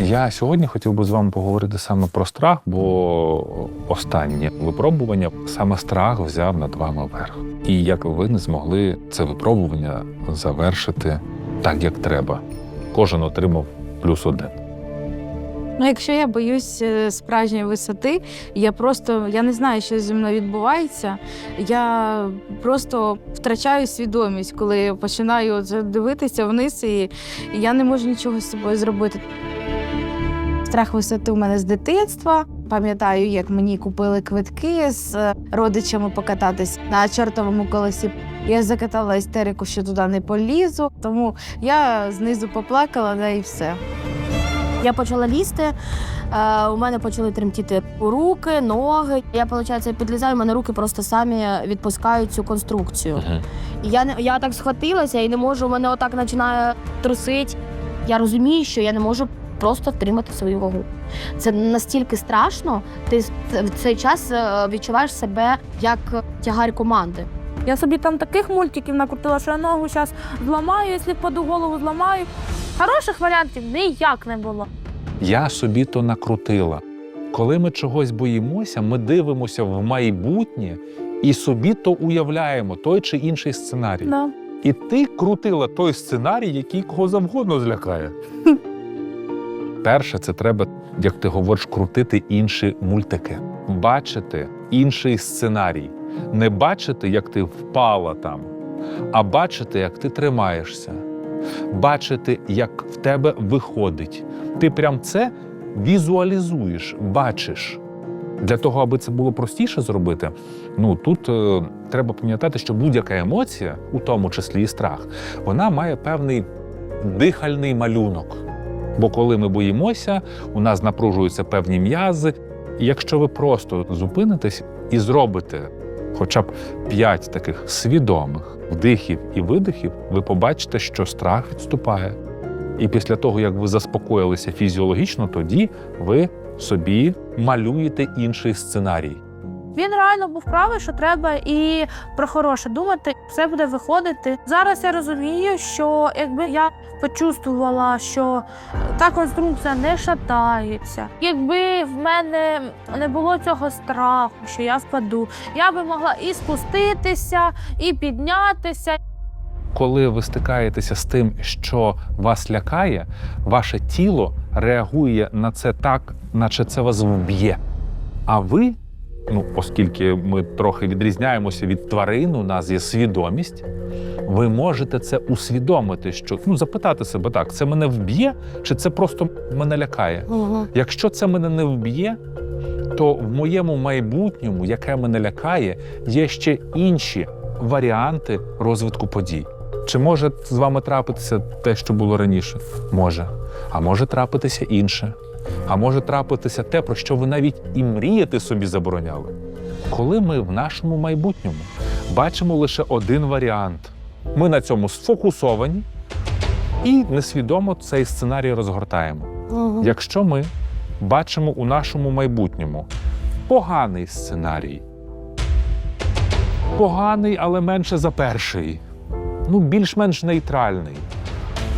Я сьогодні хотів би з вами поговорити саме про страх, бо останнє випробування саме страх взяв над вами верх. І як ви не змогли це випробування завершити так, як треба. Кожен отримав плюс один. Ну, якщо я боюсь е, справжньої висоти, я просто я не знаю, що зі мною відбувається. Я просто втрачаю свідомість, коли починаю дивитися вниз, і і я не можу нічого з собою зробити. Страх висоти у мене з дитинства. Пам'ятаю, як мені купили квитки з е, родичами покататись на чортовому колесі. Я закатала істерику, що туди не полізу, тому я знизу поплакала, да і все. Я почала лізти. е, У мене почали тремтіти руки, ноги. Я, виходить, підлізаю, у мене руки просто самі відпускають цю конструкцію. І я не я так схватилася і не можу, у мене отак починає трусити. Я розумію, що я не можу просто втримати свою вагу. Це настільки страшно, ти в цей час е, відчуваєш себе як тягар команди. Я собі там таких мультиків накрутила, що я ногу зараз зламаю, якщо впаду голову зламаю. Хороших варіантів ніяк не було. Я собі то накрутила. Коли ми чогось боїмося, ми дивимося в майбутнє і собі то уявляємо той чи інший сценарій. Да. І ти крутила той сценарій, який кого завгодно злякає. Перше, це треба, як ти говориш, крутити інші мультики, бачити інший сценарій, не бачити, як ти впала там, а бачити, як ти тримаєшся, бачити, як в тебе виходить. Ти прям це візуалізуєш, бачиш. Для того, аби це було простіше зробити, ну тут е, треба пам'ятати, що будь-яка емоція, у тому числі і страх, вона має певний дихальний малюнок. Бо коли ми боїмося, у нас напружуються певні м'язи. І якщо ви просто зупинитесь і зробите хоча б п'ять таких свідомих вдихів і видихів, ви побачите, що страх відступає. І після того, як ви заспокоїлися фізіологічно, тоді ви собі малюєте інший сценарій. Він реально був правий, що треба і про хороше думати, все буде виходити. Зараз я розумію, що якби я почувствувала, що та конструкція не шатається, якби в мене не було цього страху, що я впаду, я би могла і спуститися, і піднятися. Коли ви стикаєтеся з тим, що вас лякає, ваше тіло реагує на це так, наче це вас вб'є. А ви, ну оскільки ми трохи відрізняємося від тварин, у нас є свідомість, ви можете це усвідомити, що ну запитати себе так: це мене вб'є, чи це просто мене лякає? Угу. Якщо це мене не вб'є, то в моєму майбутньому, яке мене лякає, є ще інші варіанти розвитку подій. Чи може з вами трапитися те, що було раніше? Може. А може трапитися інше. А може трапитися те, про що ви навіть і мріяти собі забороняли. Коли ми в нашому майбутньому бачимо лише один варіант, ми на цьому сфокусовані і несвідомо цей сценарій розгортаємо. Угу. Якщо ми бачимо у нашому майбутньому поганий сценарій, поганий, але менше за перший, ну більш-менш нейтральний,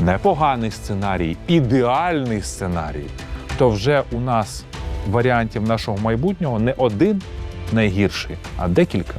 непоганий сценарій, ідеальний сценарій, то вже у нас варіантів нашого майбутнього не один найгірший, а декілька.